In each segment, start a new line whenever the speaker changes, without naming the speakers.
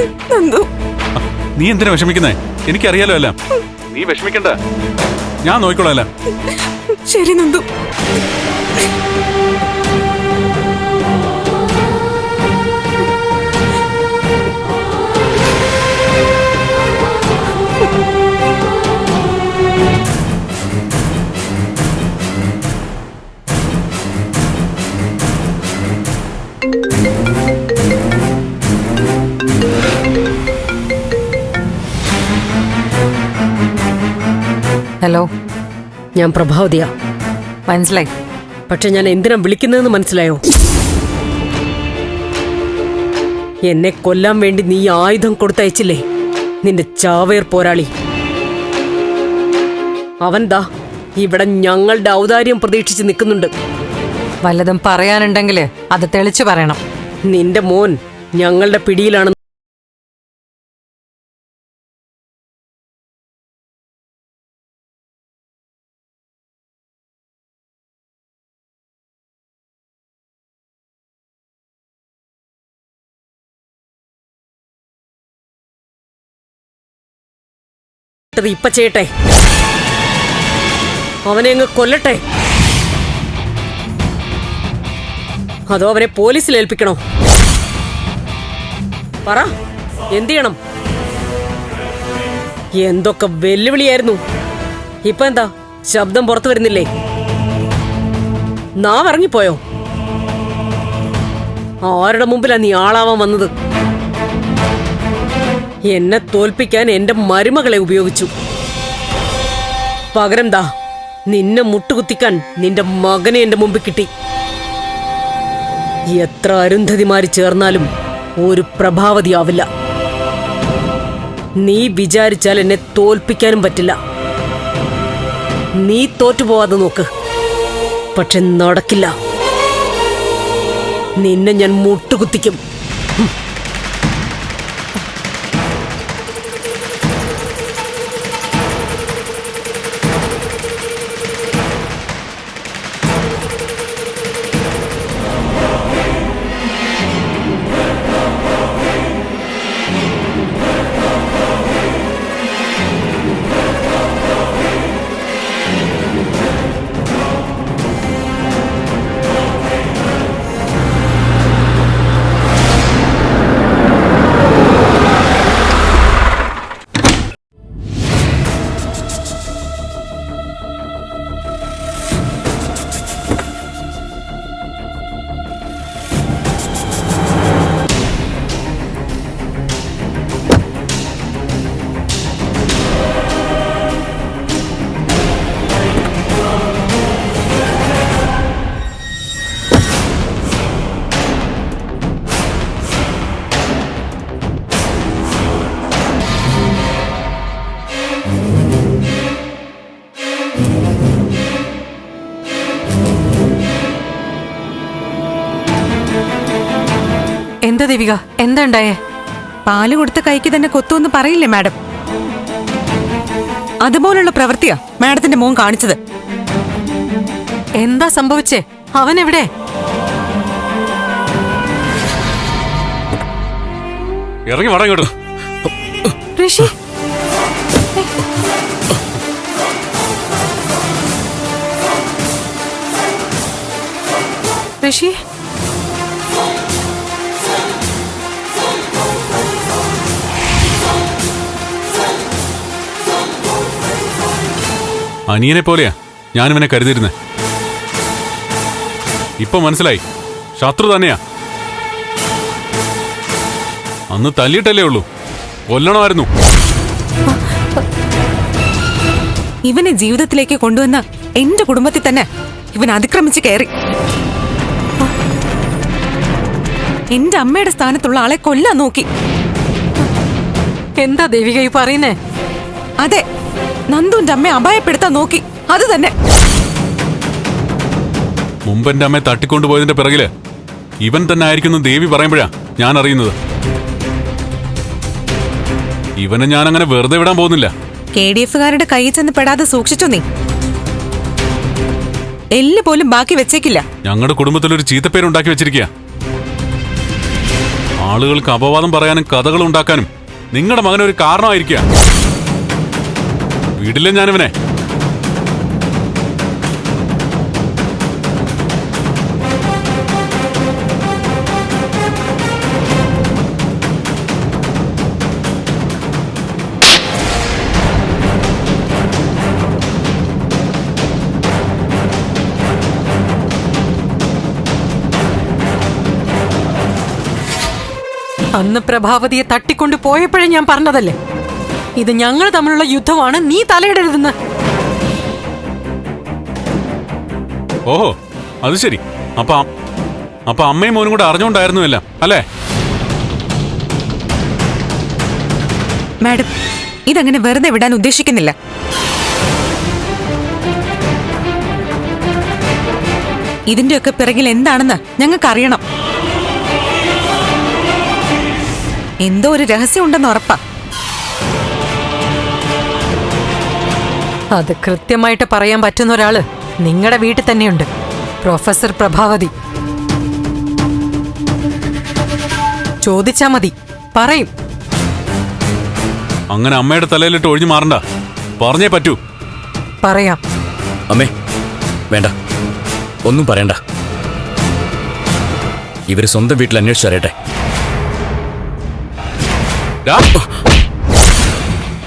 നന്ദു
നീ എന്തിനാ വിഷമിക്കുന്നേ? എനിക്കറിയാലോ അല്ല നീ വിഷമിക്കണ്ട. ഞാൻ നോക്കിക്കോളാം
ശരി നന്ദു.
ഹലോ
ഞാൻ പ്രഭാവതിയ.
മനസ്സിലായി.
പക്ഷെ ഞാൻ എന്തിനാ വിളിക്കുന്നതെന്ന് മനസ്സിലായോ? എന്നെ കൊല്ലാൻ വേണ്ടി നീ ആയുധം കൊടുത്തയച്ചില്ലേ? നിന്റെ ചാവേർ പോരാളി. അവൻതാ ഇവിടെ ഞങ്ങളുടെ ഔദാര്യം പ്രതീക്ഷിച്ച് നിൽക്കുന്നുണ്ട്.
വല്ലതും പറയാനുണ്ടെങ്കിൽ അത് തെളിച്ചു പറയണം.
നിന്റെ മോൻ ഞങ്ങളുടെ പിടിയിലാണ് ഇപ്പൊ ചെയ്യട്ടെ? അവനെ അങ്ങ് കൊല്ലട്ടെ? അതോ അവനെ പോലീസിൽ ഏൽപ്പിക്കണോ? പറ എന്ത് ചെയ്യണം? എന്തൊക്കെ വെല്ലുവിളിയായിരുന്നു? ഇപ്പൊ എന്താ ശബ്ദം പുറത്തു വരുന്നില്ലേ? നാ ഇറങ്ങിപ്പോയോ? ആരുടെ മുമ്പിലാ നീ ആളാവാൻ വന്നത്? എന്നെ തോൽപ്പിക്കാൻ എന്റെ മരുമകളെ ഉപയോഗിച്ചു. പകരം ദാ നിന്നെ മുട്ടുകുത്തിക്കാൻ നിന്റെ മകനെ എന്റെ മുമ്പിൽ കിട്ടി. എത്ര അരുന്ധതിമാര് ചേർന്നാലും ഒരു പ്രഭാവതിയാവില്ല. നീ വിചാരിച്ചാൽ എന്നെ തോൽപ്പിക്കാനും പറ്റില്ല. നീ തോറ്റുപോവാതെ നോക്ക്. പക്ഷെ നടക്കില്ല. നിന്നെ ഞാൻ മുട്ടുകുത്തിക്കും.
എന്താ ദേവിക? എന്താ ഉണ്ടായേ?
പാൽ കൊടുത്ത കൈക്ക് തന്നെ കൊത്തുമെന്ന് പറയില്ലേ മാഡം? അതുപോലുള്ള പ്രവൃത്തിയാ മാഡത്തിന്റെ മോൻ കാണിച്ചത്.
എന്താ സംഭവിച്ചേ? അവൻ എവിടെ?
ഇറങ്ങി
ഋഷി.
അനിയനെ പോലെയാ. ഞാനിവനെ കരുതിയിരുന്നെ. ഇപ്പൊ മനസ്സിലായി. ശത്രു തന്നെയാ. അന്ന് തല്ലിയിട്ടല്ലേ ഉള്ളൂ. കൊല്ലണമായിരുന്നു.
ഇവനെ ജീവിതത്തിലേക്ക് കൊണ്ടുവന്ന എന്റെ കുടുംബത്തിൽ തന്നെ ഇവൻ അതിക്രമിച്ച് കയറി. എന്റെ അമ്മയുടെ സ്ഥാനത്തുള്ള ആളെ കൊല്ലാൻ നോക്കി.
എന്താ ദേവിക ഈ പറയുന്നേ?
അതെ നന്ദുവിന്റെ അമ്മയെ അപായപ്പെടുത്താൻ നോക്കി. അത് തന്നെ.
മുമ്പ് എന്റെ അമ്മയെ തട്ടിക്കൊണ്ടുപോയതിന്റെ പിറകിൽ ഇവൻ തന്നെ ആയിരിക്കുന്നു ദേവി പറയുമ്പോഴാ ഞാൻ അറിയുന്നത്. ഇവനെ ഞാൻ അങ്ങനെ വെറുതെ വിടാൻ പോകുന്നില്ല.
കെ ഡി എഫുകാരുടെ കയ്യിൽ ചെന്ന് പെടാതെ സൂക്ഷിച്ചു നീ. എല്ല് പോലും ബാക്കി വെച്ചേക്കില്ല.
ഞങ്ങളുടെ കുടുംബത്തിൽ ഒരു ചീത്തപ്പേരുണ്ടാക്കി വെച്ചിരിക്കുക ആളുകൾക്ക് അപവാദം പറയാനും കഥകൾ ഉണ്ടാക്കാനും നിങ്ങളുടെ മകനൊരു കാരണമായിരിക്കുക വീട്ടിലെ ഞാനിവനെ?
അന്ന് പ്രഭാവതിയെ തട്ടിക്കൊണ്ട് പോയപ്പോഴേ ഞാൻ പറഞ്ഞതല്ലേ? ഇത് ഞങ്ങൾ തമ്മിലുള്ള യുദ്ധമാണ് നീ തലയിടരുതെന്ന്.
ഓഹോ അത് ശരി. അപ്പൊ അപ്പൊ അമ്മയും മോനും കൂടെ അറിഞ്ഞോണ്ടായിരുന്നു എല്ലാം അല്ലേ?
മാഡം ഇതങ്ങനെ വെറുതെ വിടാൻ ഉദ്ദേശിക്കുന്നില്ല. ഇതിന്റെയൊക്കെ പിറകിൽ എന്താണെന്ന് ഞങ്ങൾക്ക് അറിയണം എന്തോ ഒരു രഹസ്യം ഉണ്ടെന്ന് ഉറപ്പാ.
അത് കൃത്യമായിട്ട് പറയാൻ പറ്റുന്ന ഒരാൾ നിങ്ങളുടെ വീട്ടിൽ തന്നെയുണ്ട്. പ്രൊഫസർ പ്രഭാവതി. ചോദിച്ചാ മതി. പറയും.
അങ്ങനെ അമ്മയുടെ തലയിലിട്ട് ഒഴിഞ്ഞു മാറണ്ട. പറഞ്ഞേ പറ്റൂ.
പറയാം.
അമ്മേ വേണ്ട. ഒന്നും പറയണ്ട. ഇവർ സ്വന്തം വീട്ടിൽ അന്വേഷിച്ചറിയട്ടെ.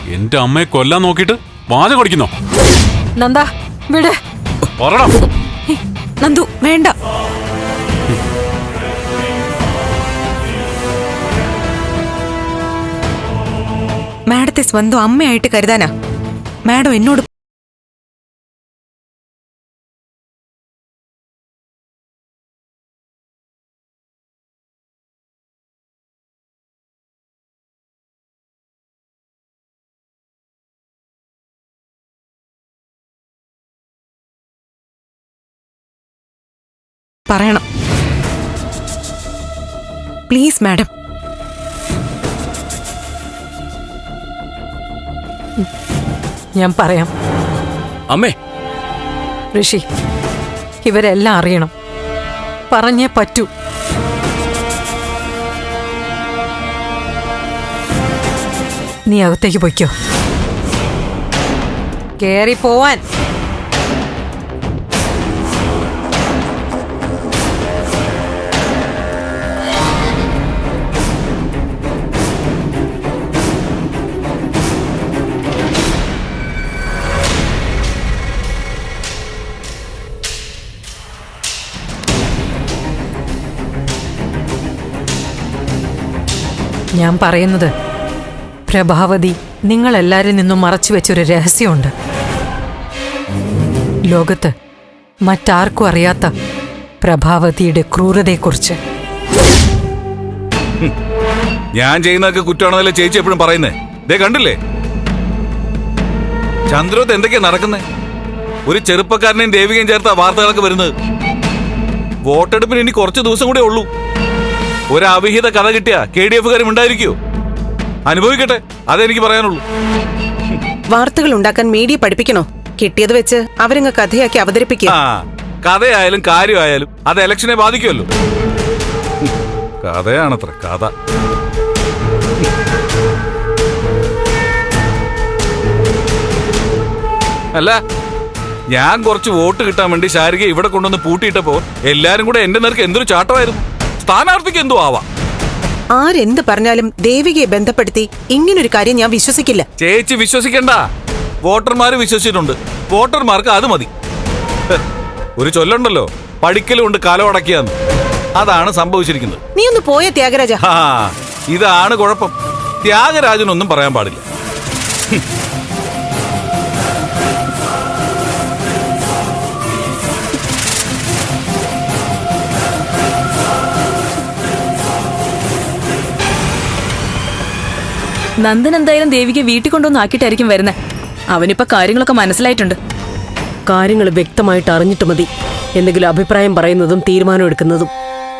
എന്റെ അമ്മയെ കൊല്ലാൻ നോക്കിയിട്ട് വാച കൊടുക്കുന്നോ.
നന്ദ വിട്.
പറടാ.
നന്ദു വേണ്ട. മാഡത്തെ സ്വന്തം അമ്മയായിട്ട് കരുതാനാ? മാഡം എന്നോട് പറയണം. പ്ലീസ് മാഡം
ഞാൻ പറയാം.
അമ്മേ.
ഋഷി ഇവരെല്ലാം അറിയണം. പറഞ്ഞേ പറ്റൂ. നീ അകത്തേക്ക് പൊയ്ക്കോ. കേറി പോവാൻ. ഞാൻ പറയുന്നത് പ്രഭാവതി നിങ്ങളെല്ലാരിൽ നിന്നും മറച്ചു വെച്ചൊരു രഹസ്യമുണ്ട്. ലോകത്ത് മറ്റാർക്കും അറിയാത്ത പ്രഭാവതിയുടെ ക്രൂരതയെക്കുറിച്ച്.
ഞാൻ ചെയ്യുന്നതൊക്കെ കുറ്റമാണെന്നല്ലേ ചേച്ചി എപ്പോഴും പറയുന്നേ? ദേ കണ്ടില്ലേ? ചന്ദ്രോത്ത് എന്തൊക്കെയാ നടക്കുന്നേ? ഒരു ചെറുപ്പക്കാരനെയും ദേവികയും ചേർത്ത വാർത്തകളൊക്കെ വരുന്നത്. വോട്ടെടുപ്പിന് ഇനി കുറച്ച് ദിവസം കൂടെ ഉള്ളൂ. ഒരു അവിഹിത കഥ കിട്ടിയ കെ ഡി എഫുകാരും ഉണ്ടായിരിക്കോ. അനുഭവിക്കട്ടെ അതെനിക്ക് പറയാനുള്ളൂ.
വാർത്തകൾ ഉണ്ടാക്കാൻ മീഡിയ പഠിപ്പിക്കണോ? കിട്ടിയത് വെച്ച് അവരങ്ങ് കഥയാക്കി അവതരിപ്പിക്കുക.
കഥയായാലും കാര്യമായാലും അത് ഇലക്ഷനെ ബാധിക്കുമല്ലോ. കഥയാണത്ര കഥ. അല്ല ഞാൻ കുറച്ച് വോട്ട് കിട്ടാൻ വേണ്ടി ശാരിക ഇവിടെ കൊണ്ടുവന്ന് പൂട്ടിയിട്ടപ്പോ എല്ലാരും കൂടെ എന്റെ നേർക്ക് എന്തൊരു ചാട്ടമായിരുന്നു. സ്ഥാനാർത്ഥിക്ക് എന്തോ ആവാം.
ആരെന്ത് പറഞ്ഞാലും ദേവികയെ ബന്ധപ്പെടുത്തി ഇങ്ങനൊരു കാര്യം ഞാൻ വിശ്വസിക്കില്ല.
ചേച്ചി വിശ്വസിക്കണ്ട. വോട്ടർമാര് വിശ്വസിച്ചിട്ടുണ്ട്. വോട്ടർമാർക്ക് അത് മതി. ഒരു ചൊല്ലുണ്ടല്ലോ. പഠിക്കലുണ്ട് ഉണ്ട് കാലം അടക്കിയാന്ന്. അതാണ് സംഭവിച്ചിരിക്കുന്നത്.
നീ ഒന്ന് പോയ ത്യാഗരാജ.
ഇതാണ് കുഴപ്പം. ത്യാഗരാജനൊന്നും പറയാൻ പാടില്ല.
നന്ദൻ എന്തായാലും ദേവിക്ക് വീട്ടിൽ കൊണ്ടുവന്ന് ആക്കിയിട്ടായിരിക്കും വരുന്നത് അവനിപ്പോ കാര്യങ്ങളൊക്കെ മനസ്സിലായിട്ടുണ്ട്.
കാര്യങ്ങൾ വ്യക്തമായിട്ട് അറിഞ്ഞിട്ട് മതി. എന്തെങ്കിലും അഭിപ്രായം പറയുന്നതും തീരുമാനം എടുക്കുന്നതും.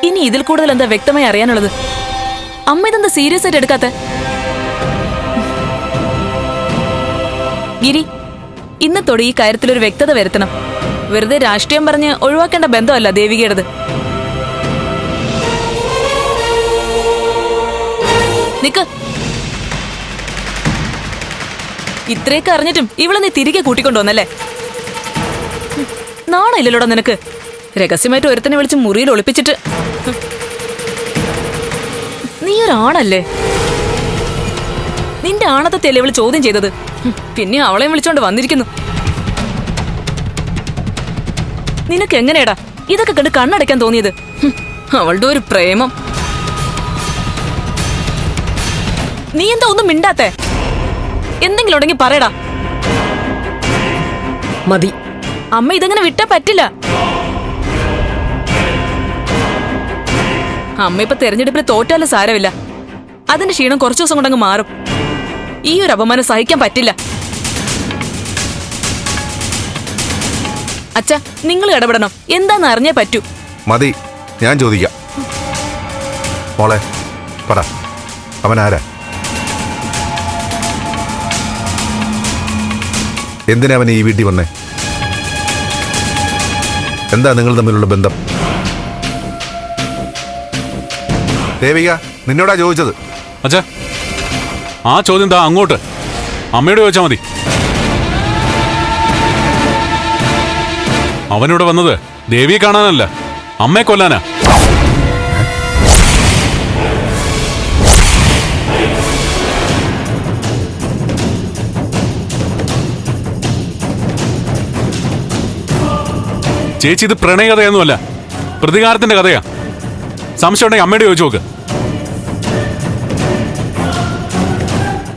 ഇനി ഇതിൽ കൂടുതൽ എന്താ വ്യക്തമായി അറിയാനുള്ളത്? അമ്മ ഇതെന്താ സീരിയസ് ആയിട്ട് എടുക്കാത്ത? ഗിരി ഇന്നത്തോടെ ഈ കാര്യത്തിൽ ഒരു വ്യക്തത വരുത്തണം. വെറുതെ രാഷ്ട്രീയം പറഞ്ഞ് ഒഴിവാക്കേണ്ട ബന്ധമല്ല ദേവികയുടേത്. നിക്ക്. ഇത്രയൊക്കെ അറിഞ്ഞിട്ടും ഇവളെ നീ തിരികെ കൂട്ടിക്കൊണ്ടുവന്നല്ലേ? നാളെ ഇല്ലല്ലോടാ നിനക്ക്. രഹസ്യമായിട്ട് ഒരുത്തനെ വിളിച്ച് മുറിയിൽ ഒളിപ്പിച്ചിട്ട്. നീ ഒരാണല്ലേ നിന്റെ ആണത്തെ ഇവൾ ചോദ്യം ചെയ്തത്. പിന്നെ അവളെയും വിളിച്ചോണ്ട് വന്നിരിക്കുന്നു. നിനക്ക് എങ്ങനെയാടാ? ഇതൊക്കെ കണ്ട് കണ്ണടയ്ക്കാൻ തോന്നിയത്. അവളുടെ ഒരു പ്രേമം. നീ എന്താ ഒന്നും മിണ്ടാത്തേ? എന്തെങ്കിലും ഉണ്ടെങ്കിൽ പറയടാ.
മതി.
അമ്മ ഇതങ്ങനെ വിട്ടാ പറ്റില്ല? അമ്മ ഇപ്പൊ തെരഞ്ഞെടുപ്പിൽ തോറ്റാലും സാരമില്ല. അതിന്റെ ക്ഷീണം കുറച്ചു ദിവസം കൊണ്ടങ്ങ് മാറും. ഈ ഒരു അപമാനം സഹിക്കാൻ പറ്റില്ല. അച്ഛ നിങ്ങൾ ഇടപെടണം. എന്താന്ന് അറിഞ്ഞേ പറ്റൂ.
മതി ഞാൻ ചോദിക്കാം. മോളെ പറ. അവൻ എന്തിനാ അവൻ ഈ വീട്ടിൽ വന്നേ? എന്താ നിങ്ങൾ തമ്മിലുള്ള ബന്ധം? ദേവിക നിന്നോടാ ചോദിച്ചത്.
അച്ഛാ ആ ചോദ്യം താ അങ്ങോട്ട്. അമ്മയോട് ചോദിച്ചാൽ മതി. അവനിവിടെ വന്നത് ദേവിയെ കാണാനല്ല അമ്മയെ കൊല്ലാനാ. ചേച്ചി ഇത് പ്രണയകഥയൊന്നുമല്ല പ്രതികാരത്തിന്റെ കഥയാ. സംശയം ഉണ്ടെങ്കിൽ അമ്മയോട് ചോദിച്ചു നോക്ക്.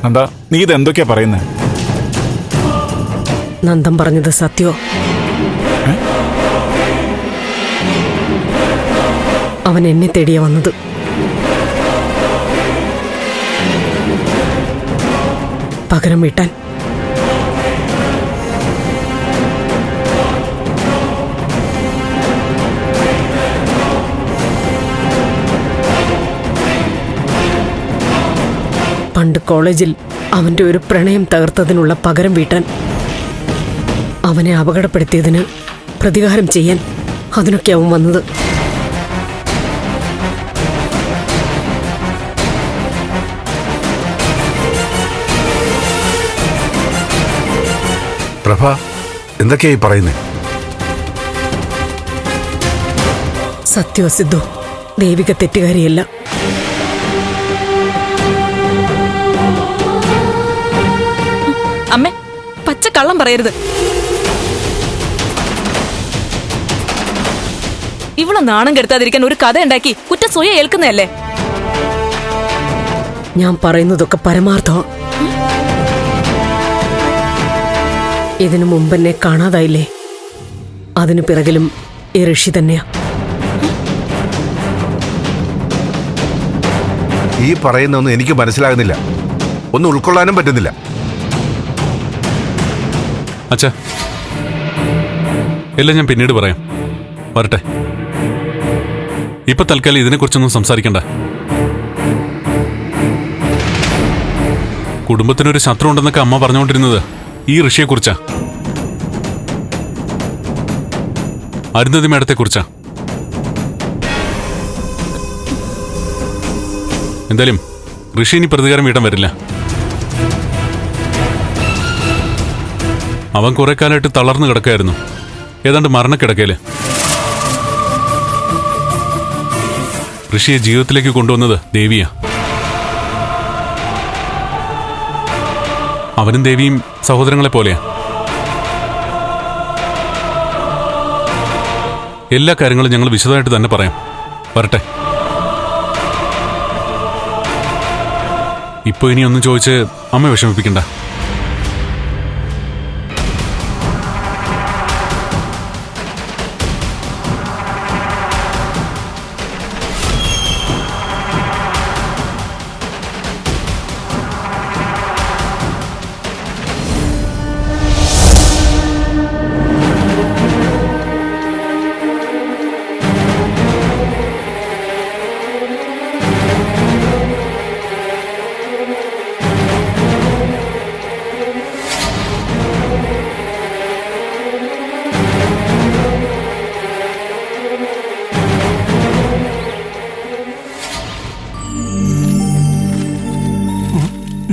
എന്താ നീ ഇത് എന്തൊക്കെയാ പറയുന്നേ?
നന്ദൻ പറഞ്ഞത് സത്യോ. അവൻ എന്നെ തേടിയ വന്നത്. പകരം വീട്ടാൻ പണ്ട് കോളേജിൽ അവന്റെ ഒരു പ്രണയം തകർത്തതിനുള്ള പകരം വീട്ടാൻ അവനെ അപകടപ്പെടുത്തിയതിന് പ്രതികാരം ചെയ്യാൻ അതിനൊക്കെ അവൻ വന്നത്.
പ്രഭ എന്തൊക്കെയായി പറയുന്നേ?
സത്യോ സിദ്ധു ദേവിക തെറ്റുകാരിയല്ല.
പച്ച കള്ളം പറയരുത്. ഇവളെ നാണം കെടുത്താതിരിക്കാൻ ഒരു കഥ ഉണ്ടാക്കി കുറ്റ സ്വയം ഏൽക്കുന്നതല്ലേ?
ഞാൻ പറയുന്നതൊക്കെ പരമാർത്ഥം. ഇതിനു മുമ്പെന്നെ കാണാതായില്ലേ? അതിനു പിറകിലും ഈ ഋഷി തന്നെയാ.
ഈ പറയുന്നൊന്നും എനിക്ക് മനസ്സിലാകുന്നില്ല. ഒന്നും ഉൾക്കൊള്ളാനും പറ്റുന്നില്ല.
അച്ഛാ. എല്ലാം ഞാൻ പിന്നീട് പറയാം. വരട്ടെ. ഇപ്പൊ തൽക്കാലം ഇതിനെക്കുറിച്ചൊന്നും സംസാരിക്കണ്ട. കുടുംബത്തിനൊരു ശത്രു ഉണ്ടെന്നൊക്കെ അമ്മ പറഞ്ഞുകൊണ്ടിരുന്നത് ഈ ഋഷിയെക്കുറിച്ചാ. അരുന്ധതി മേഡത്തെക്കുറിച്ചാ എന്തായാലും ഋഷി ഇനി പ്രതികാരം വീട്ടാൻ വരില്ല. അവൻ കുറെ കാലമായിട്ട് തളർന്നു കിടക്കായിരുന്നു. ഏതാണ്ട് മരണക്കിടക്കയിൽ ഋഷിയെ ജീവിതത്തിലേക്ക് കൊണ്ടുവന്നത് ദേവിയാ. അവനും ദേവിയും സഹോദരങ്ങളെ പോലെയാ. എല്ലാ കാര്യങ്ങളും ഞങ്ങൾ വിശദമായിട്ട് തന്നെ പറയാം. വരട്ടെ. ഇപ്പൊ ഇനി ഒന്നും ചോദിച്ച് അമ്മ വിഷമിപ്പിക്കണ്ട.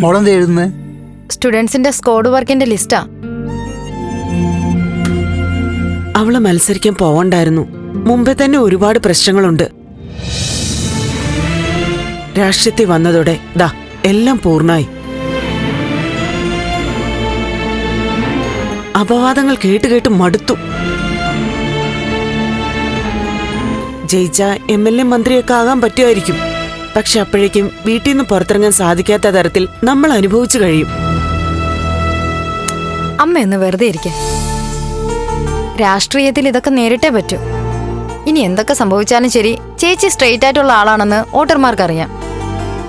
മോളെന്ത് എഴുതുന്നത്
സ്റ്റുഡൻസിന്റെ സ്കോഡ് വർക്കിന്റെ ലിസ്റ്റാ.
അവൾ മത്സരിക്കാൻ പോവണ്ടായിരുന്നു. മുമ്പേ തന്നെ ഒരുപാട് പ്രശ്നങ്ങളുണ്ട്. രാഷ്ട്രീയത്തിൽ വന്നതോടെ ദാ എല്ലാം പൂർണായി. അപവാദങ്ങൾ കേട്ട് കേട്ട് മടുത്തു. ജയിച്ച എം എൽ എ മന്ത്രിയൊക്കെ ആകാൻ പറ്റുമായിരിക്കും. പക്ഷെ അപ്പോഴേക്കും വീട്ടിൽ നിന്ന് പുറത്തിറങ്ങാൻ സാധിക്കാത്ത തരത്തിൽ നമ്മൾ അനുഭവിച്ചു കഴിയും.
അമ്മ ഒന്ന് വെറുതെ ഇരിക്കെ. രാഷ്ട്രീയത്തിൽ ഇതൊക്കെ നേരിട്ടേ പറ്റൂ. ഇനി എന്തൊക്കെ സംഭവിച്ചാലും ശരി ചേച്ചി സ്ട്രെയിറ്റ് ആയിട്ടുള്ള ആളാണെന്ന് വോട്ടർമാർക്ക് അറിയാം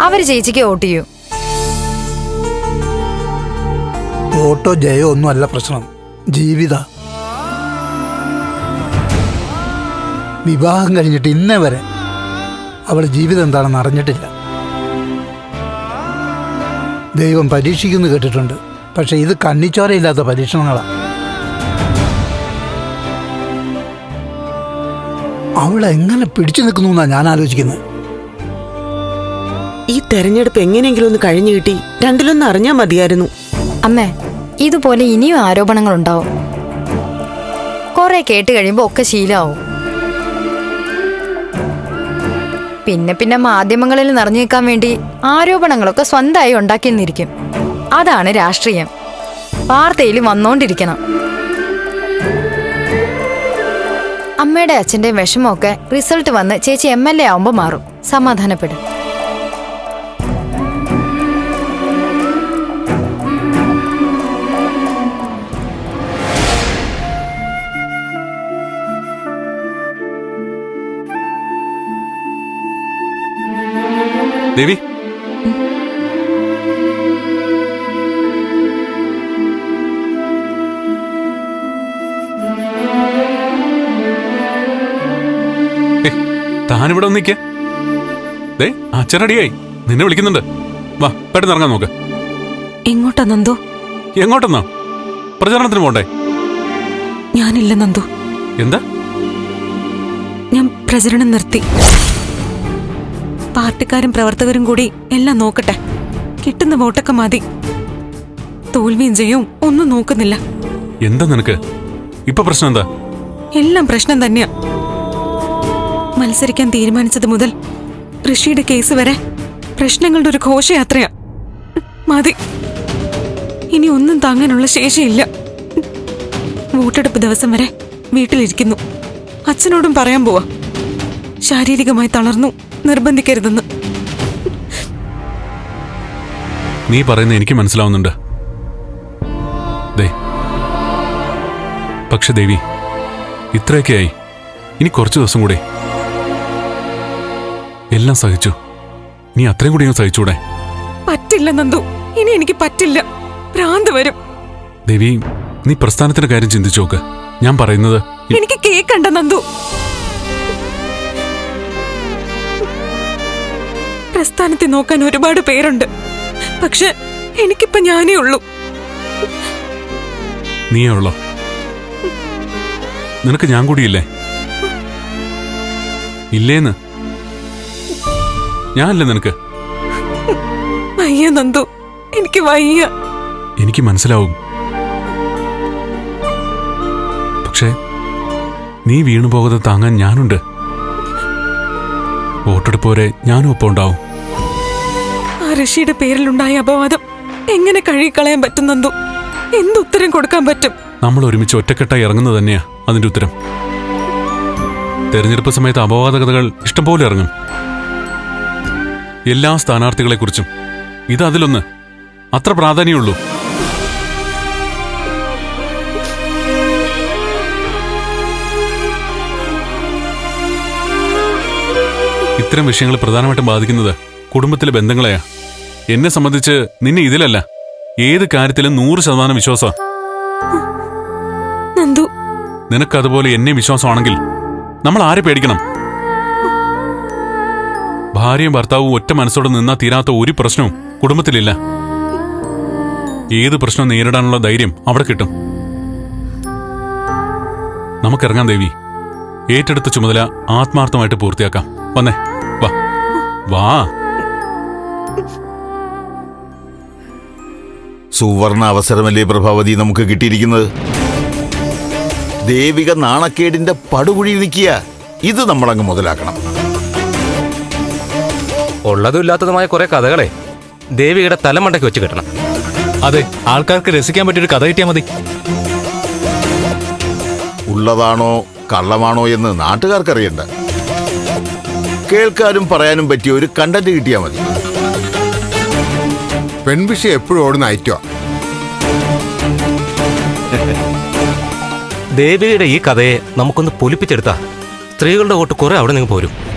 അവർ ചേച്ചിക്ക് വോട്ട് ചെയ്യൂ.
വോട്ടോ ജയോ ഒന്നും അല്ല പ്രശ്നം. ജീവിത. വിവാഹം കഴിഞ്ഞിട്ട് ഇന്നേ വരെ അവളുടെ ജീവിതം എന്താണെന്ന് അറിഞ്ഞിട്ടില്ല. ദൈവം പരീക്ഷിക്കുന്നു കേട്ടിട്ടുണ്ട്. പക്ഷേ ഇത് കണ്ണിച്ചോരയില്ലാത്ത പരീക്ഷണങ്ങളാണ് അവൾ എങ്ങനെ പിടിച്ചു നിൽക്കുന്നു എന്നാ ഞാൻ ആലോചിക്കുന്നത്?
ഈ തെരഞ്ഞെടുപ്പ് എങ്ങനെയെങ്കിലും ഒന്ന് കഴിഞ്ഞു കിട്ടി. രണ്ടിലൊന്ന് അറിഞ്ഞാൽ മതിയായിരുന്നു.
അമ്മേ ഇതുപോലെ ഇനിയും ആരോപണങ്ങൾ ഉണ്ടാവും കുറെ കേട്ട് കഴിയുമ്പോൾ ഒക്കെ ശീലമാവും പിന്നെ പിന്നെ മാധ്യമങ്ങളിൽ നിറഞ്ഞു നിൽക്കാൻ വേണ്ടി ആരോപണങ്ങളൊക്കെ സ്വന്തമായി ഉണ്ടാക്കി നിന്നിരിക്കും അതാണ് രാഷ്ട്രീയം. വാർത്തയിൽ വന്നോണ്ടിരിക്കണം. അമ്മയുടെ അച്ഛന്റെ വിഷമമൊക്കെ റിസൾട്ട് വന്ന് ചേച്ചി എം എൽ എ ആവുമ്പോൾ മാറും. സമാധാനപ്പെടും.
ദേവി. താനിവിടെ ഒന്നിക്ക ദേ അച്ഛനടിയായി നിന്നെ വിളിക്കുന്നുണ്ട്. വാ പെട്ടെന്ന് ഇറങ്ങാൻ നോക്ക്.
എങ്ങോട്ടാ നന്ദു?
എങ്ങോട്ടെന്നോ? പ്രചാരണത്തിന് പോണ്ടേ?
ഞാനില്ല നന്ദു.
എന്താ?
ഞാൻ പ്രചരണം നിർത്തി. പാർട്ടിക്കാരും പ്രവർത്തകരും കൂടി എല്ലാം നോക്കട്ടെ. കിട്ടുന്ന വോട്ടൊക്കെ മതി. തോൽവിയും ജയവും ഒന്നും നോക്കുന്നില്ല.
എന്താ നിനക്ക്? ഇപ്പൊ പ്രശ്നം എന്താ?
എല്ലാം പ്രശ്നം തന്നെയാ. മത്സരിക്കാൻ തീരുമാനിച്ചത് മുതൽ ഋഷിയുടെ കേസ് വരെ പ്രശ്നങ്ങളുടെ ഒരു ഘോഷയാത്രയാ. മതി. ഇനി ഒന്നും താങ്ങാനുള്ള ശേഷിയില്ല. വോട്ടെടുപ്പ് ദിവസം വരെ വീട്ടിലിരിക്കുന്നു. അച്ഛനോടും പറയാൻ പോവാ. ശാരീരികമായി തളർന്നു. നിർബന്ധിക്കരുതെന്ന്.
നീ പറയുന്ന എനിക്ക് മനസ്സിലാവുന്നുണ്ട്. പക്ഷെ ദേവി ഇത്രയൊക്കെയായി. ഇനി കുറച്ചു ദിവസം കൂടെ. എല്ലാം സഹിച്ചു. നീ അത്രയും കൂടി ഞാൻ സഹിച്ചൂടെ?
പറ്റില്ല നന്ദു. ഇനി എനിക്ക് പറ്റില്ല. ഭ്രാന്ത് വരും.
ദേവി നീ പ്രസ്ഥാനത്തിന്റെ കാര്യം ചിന്തിച്ചു നോക്ക്. ഞാൻ പറയുന്നത്
എനിക്ക് കേക്കണ്ട നന്ദു. പ്രസ്ഥാനത്തെ നോക്കാൻ ഒരുപാട് പേരുണ്ട്. പക്ഷെ എനിക്കിപ്പോ ഞാനേ ഉള്ളൂ.
നീയേ ഉള്ളോ? നിനക്ക് ഞാൻ കൂടിയില്ലേ? ഇല്ലേന്ന്? ഞാനല്ലേ നിനക്ക്?
വയ്യ നന്ദു. എനിക്ക് വയ്യ.
എനിക്ക് മനസ്സിലാവും. പക്ഷേ നീ വീണു പോകാതെ താങ്ങാൻ ഞാനുണ്ട്. വോട്ടെടുപ്പ് വരെ ഞാനും ഒപ്പം ഉണ്ടാവും
ഋഷിയുടെ പേരിലുണ്ടായ അപവാദം എങ്ങനെ കഴുകിക്കളയാൻ പറ്റും നന്ദു? എന്തുത്തരം കൊടുക്കാൻ പറ്റും?
നമ്മൾ ഒരുമിച്ച് ഒറ്റക്കെട്ടായി ഇറങ്ങുന്നത് തന്നെയാ അതിന്റെ ഉത്തരം. തെരഞ്ഞെടുപ്പ് സമയത്ത് അപവാദ കഥകൾ ഇഷ്ടംപോലെ ഇറങ്ങും. എല്ലാ സ്ഥാനാർത്ഥികളെ കുറിച്ചും ഇത് അതിലൊന്ന്. അത്ര പ്രാധാന്യമുള്ളൂ. ഇത്തരം വിഷയങ്ങൾ പ്രധാനമായിട്ടും ബാധിക്കുന്നത് കുടുംബത്തിലെ ബന്ധങ്ങളെയാ. എന്നെ സംബന്ധിച്ച് നിന്നെ ഇതിലല്ല. ഏത് കാര്യത്തിലും നൂറ് ശതമാനം വിശ്വാസം
നന്ദു.
നിനക്കതുപോലെ എന്നെ വിശ്വാസമാണെങ്കിൽ നമ്മൾ ആരെ പേടിക്കണം? ഭാര്യയും ഭർത്താവും ഒറ്റ മനസ്സോടെ നിന്നാ തീരാത്ത ഒരു പ്രശ്നവും കുടുംബത്തിലില്ല. ഏത് പ്രശ്നം നേരിടാനുള്ള ധൈര്യം അവിടെ കിട്ടും. നമുക്കിറങ്ങാം ദേവി. ഏറ്റെടുത്ത ചുമതല ആത്മാർത്ഥമായിട്ട് പൂർത്തിയാക്കാം. വന്നേ. വാ. വാ.
സുവർണ അവസരമല്ലേ പ്രഭാവതി നമുക്ക് കിട്ടിയിരിക്കുന്നത്? ദേവിക നാണക്കേടിന്റെ പടുകുഴിയിൽ നിൽക്കുക ഇത് നമ്മളങ്ങ് മുതലാക്കണം.
ഉള്ളതും ഇല്ലാത്തതുമായ കുറെ കഥകളെ ദേവിയുടെ തലമണ്ടയ്ക്ക് വെച്ച് കിട്ടണം.
അതെ ആൾക്കാർക്ക് രസിക്കാൻ പറ്റിയൊരു കഥ കിട്ടിയാൽ മതി.
ഉള്ളതാണോ കള്ളമാണോ എന്ന് നാട്ടുകാർക്കറിയണ്ട. കേൾക്കാനും പറയാനും പറ്റിയ ഒരു കണ്ടന്റ് കിട്ടിയാൽ മതി.
പെൺവിഷയം എപ്പോഴും ഓടുന്ന ഐറ്റോ
ദേവിയുടെ ഈ കഥയെ നമുക്കൊന്ന് പൊലിപ്പിച്ചെടുത്താ. സ്ത്രീകളുടെ വോട്ട് കുറെ അവിടെ നിങ്ങൾ പോരും.